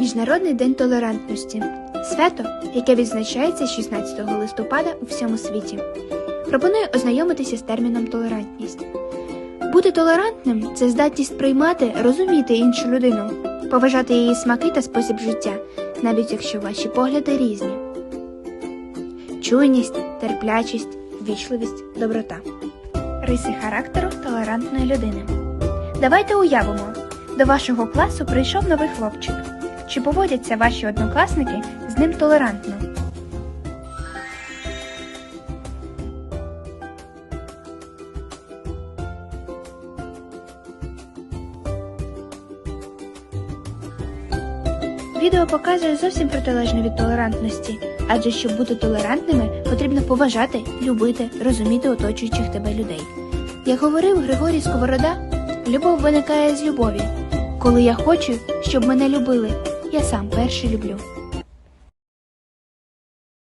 Міжнародний день толерантності свято, яке відзначається 16 листопада у всьому світі. Пропоную ознайомитися з терміном толерантність. Бути толерантним це здатність приймати, розуміти іншу людину, поважати її смаки та спосіб життя, навіть якщо ваші погляди різні. Чуйність, терплячість, вічливість, доброта. Риси характеру толерантної людини. Давайте уявимо, до вашого класу прийшов новий хлопчик. Чи поводяться ваші однокласники з ним толерантно? Відео показує зовсім протилежне від толерантності, адже щоб бути толерантними, потрібно поважати, любити, розуміти оточуючих тебе людей. Як говорив Григорій Сковорода, любов виникає з любові. Коли я хочу, щоб мене любили, я сам перший люблю.